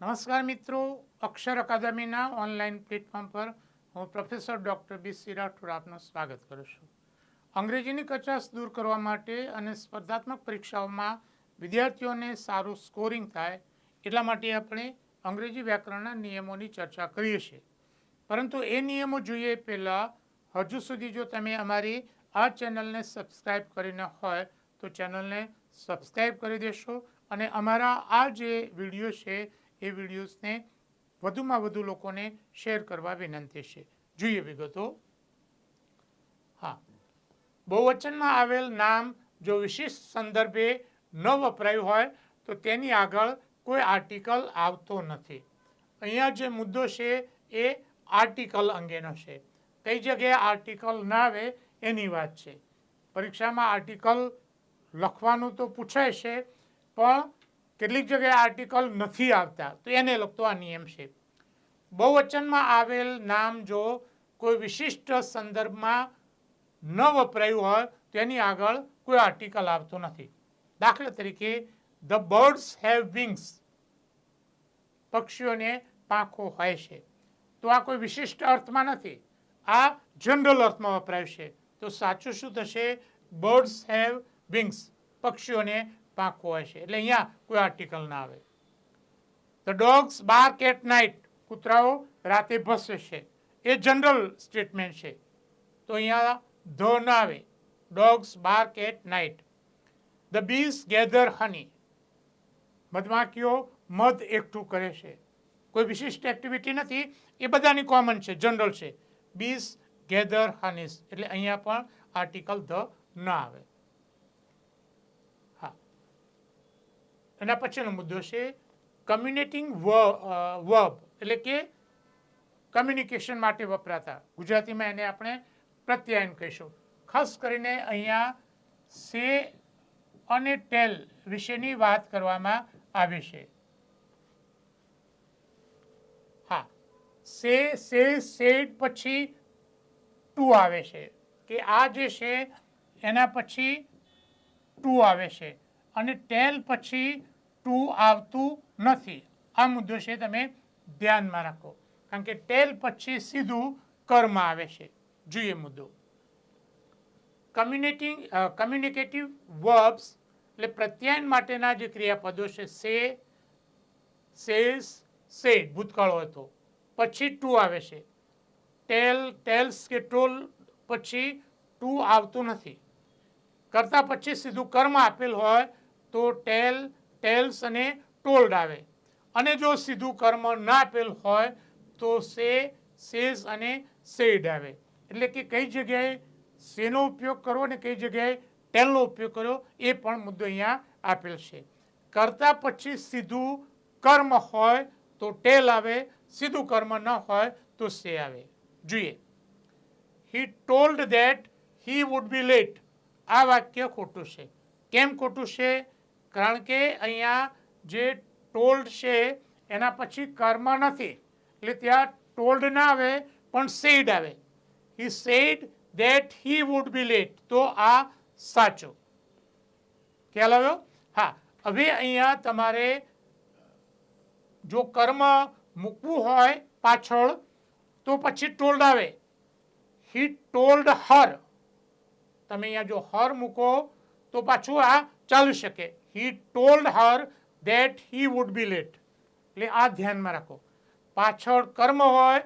નમસ્કાર મિત્રો, અક્ષર અકાદમીના online platform પર હું professor doctor B C Rathod આપનું સ્વાગત કરું છું. અંગ્રેજીની કચાશ દૂર કરવા માટે અને સ્પર્ધાત્મક પરીક્ષાઓમાં વિદ્યાર્થીઓને સારું સ્કોરિંગ થાય એટલા માટે આપણે અંગ્રેજી વ્યાકરણના નિયમોની ચર્ચા કરીએ છીએ. પરંતુ એ નિયમો જોઈએ પહેલાં, હજુ સુધી જો તમે અમારી આ ચેનલને સબસ્ક્રાઈબ કરીને હોય, તો ચેનલને સબસ્ક્રાઈબ કરી દેશો અને અમારા આ જે વીડિયો છે એ વિડીયોઝને વધુમાં વધુ લોકોને શેર કરવા વિનંતી છે. જોઈએ વિગતો. હા. બહુવચનમાં આવેલ નામ જો વિશિષ્ટ સંદર્ભે ન વપરાયું હોય, તો તેની આગળ કોઈ આર્ટિકલ આવતો નથી. અહીંયા જે મુદ્દો છે એ આર્ટિકલ અંગેનો છે. કઈ જગ્યાએ આર્ટિકલ ના આવે એની વાત છે. પરીક્ષામાં આર્ટિકલ લખવાનું તો પૂછાય છે, પણ કેટલીક જગ્યાએ આર્ટિકલ નથી આવતા. તો એને લગતો આ નિયમ છે. બહુવચનમાં આવેલ નામ જો કોઈ વિશિષ્ટ સંદર્ભમાં ન વપરાયું હોય, તો એની આગળ કોઈ આર્ટિકલ આવતો નથી. દાખલા તરીકે ધ બર્ડ્સ હેવ વિંગ્સ પક્ષીઓને પાંખો હોય છે. તો આ કોઈ વિશિષ્ટ અર્થમાં નથી. આ જનરલ અર્થમાં વપરાય છે. તો સાચું શું થશે? બર્ડ્સ હેવ વિંગ્સ પક્ષીઓને હોય છે એટલે અહીંયા કોઈ આર્ટિકલ ના આવે. The dogs bark at night કૂતરાઓ રાતે ભસે છે એ જનરલ સ્ટેટમેન્ટ છે. તો અહીંયા ધ ના આવે. Dogs bark at night the bees gather honey મધમાખીઓ મધ એકઠું કરે છે. કોઈ વિશિષ્ટ એક્ટિવિટી નથી. એ બધાની કોમન છે જનરલ છે. બીસ ગેધર હનીસ એટલે અહીંયા પણ આર્ટિકલ ધ ન આવે. એના પછીનો મુદ્દો છે કમ્યુનિટિંગ વર્બ એટલે કે કમ્યુનિકેશન માટે વપરાતા. ગુજરાતીમાં એને આપણે પ્રત્યાયન કહીશું. ખાસ કરીને અહીંયા સે અને ટેલ વિશેની વાત કરવામાં આવી છે. હા, સે સે, સેડ પછી ટુ આવે છે. કે આ જે છે, એના પછી ટુ આવે છે. અને ટેલ પછી ટુ આવતું નથી. આ મુદ્દો છે તમે ધ્યાનમાં રાખો. કારણ કે ટેલ પછી સીધું કર્મ આવે છે. જોઈએ મુદ્દો. કમ્યુનિટિંગ કમ્યુનિકેટિવ વર્બ્સ એટલે પ્રત્યાયન માટેના જે ક્રિયાપદો છે, સે સેઝ સેડ, ભૂતકાળો હતો. પછી ટુ આવે છે. ટેલ ટેલ્સ કે ટોલ પછી ટુ આવતું નથી. કરતા પછી સીધું કર્મ આપેલ હોય તો ટેલ, ટેલ્સ અને ટોલ્ડ આવે. અને જો સીધું કર્મ ના આપેલ હોય, તો સે, સેઝ અને સેડ આવે. એટલે કે કઈ જગ્યાએ સેનો ઉપયોગ કરવો અને કઈ જગ્યાએ ટેલનો ઉપયોગ કર્યો એ પણ મુદ્દો અહીંયા આપેલ છે. કરતા પછી સીધું કર્મ હોય, તો ટેલ આવે. સીધું કર્મ ન હોય, તો સે આવે. જોઈએ. He told that he would be late આ વાક્ય ખોટું છે. કેમ ખોટું છે? કારણ કે અહીંયા જે ટોલ્ડ છે, એના પછી કર્મ નથી. એટલે ત્યાં ટોલ્ડ ના આવે, પણ સેડ આવે. He said that he would be late તો આ સાચું. ખ્યાલ આવ્યો? હા. હવે અહીંયા તમારે જો કર્મ મૂકવું હોય પાછળ, તો પછી ટોલ્ડ આવે. હી ટોલ્ડ હર તમે અહીંયા જો હર મૂકો, તો પાછું આ ચાલી શકે. He told her that he would be late એટલે આ ધ્યાનમાં રાખો. પાછળ કર્મ હોય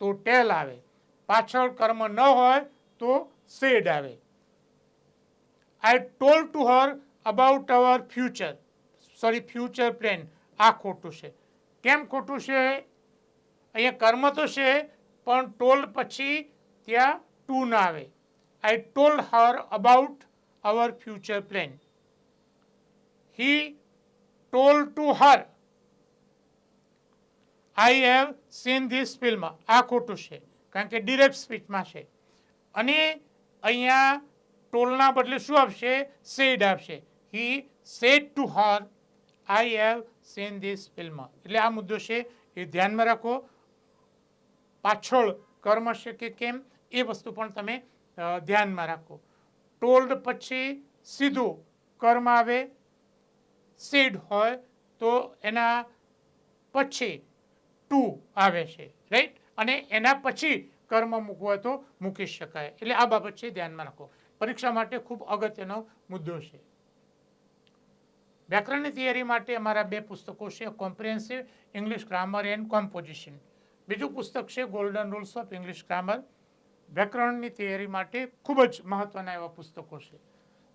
તો ટેલ આવે. પાછળ કર્મ ન હોય તો સેડ આવે. I told to her about our future sorry future plan આ ખોટું છે. કેમ ખોટું છે? અહીંયા કર્મ તો છે, પણ ટોલ પછી ત્યાં ટુ ના આવે. I told her about our future plan he told to her, I have seen this film આ ખોટું છે કારણ કે ડિરેક્ટ સ્પીચમાં છે. અને અહીંયા ટોલના બદલે શું આપશે? સેડ આપશે. He said to her I have seen this film એટલે આ મુદ્દો છે એ ધ્યાનમાં રાખો. પાછળ કર્મ છે કે કેમ એ વસ્તુ પણ તમે ધ્યાનમાં રાખો. ટોલ્ડ પછી સીધું કર્મ આવે સેડ હોય તો એના પછી ટુ આવે છે રાઈટ અને એના પછી કર્મ મૂકવો તો મૂકી શકાય. એટલે આ બાબત છે, ધ્યાનમાં રાખો. પરીક્ષા માટે ખૂબ અગત્યનો મુદ્દો છે. વ્યાકરણની તૈયારી માટે અમારા બે પુસ્તકો છે comprehensive English grammar and composition બીજું પુસ્તક છે golden rules of English grammar વ્યાકરણની તૈયારી માટે ખૂબ જ મહત્વના એવા પુસ્તકો છે.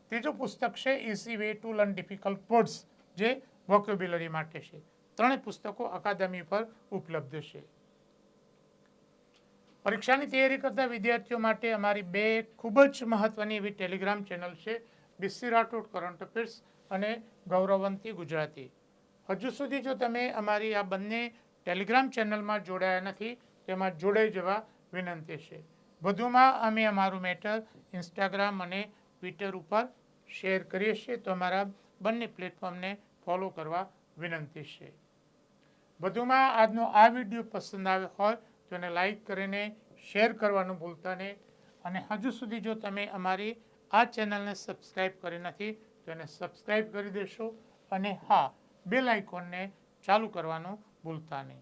ત્રીજું પુસ્તક છે easy way to learn difficult words જે વોકેબ્યુલરી માટે છે. ત્રણેય પુસ્તકો અકાદમી પર ઉપલબ્ધ છે. પરીક્ષાની તૈયારી કરતા વિદ્યાર્થીઓ માટે અમારી બે ખૂબ જ મહત્વની એવી ટેલિગ્રામ ચેનલ છે B C Rathod, current affairs અને ગૌરવંતી ગુજરાતી. હજુ સુધી જો તમે અમારી આ બંને ટેલિગ્રામ ચેનલમાં જોડાયા નથી, તેમાં જોડાઈ જવા વિનંતી છે. વધુમાં અમે અમારું મેટર ઇન્સ્ટાગ્રામ અને ટ્વિટર ઉપર શેર કરીએ છીએ. તો અમારા બંને પ્લેટફોર્મને ફોલો કરવા વિનંતી છે. વધુમાં આજનો આ વીડિયો પસંદ આવ્યો હોય તો એને લાઈક કરીને શેર કરવાનું ભૂલતા નહીં. અને હજુ સુધી જો તમે અમારી આ ચેનલને સબસ્ક્રાઈબ કરી નથી, તો એને સબસ્ક્રાઈબ કરી દેશો. અને હા, બેલ આઇકોનને ચાલુ કરવાનું ભૂલતા નહીં.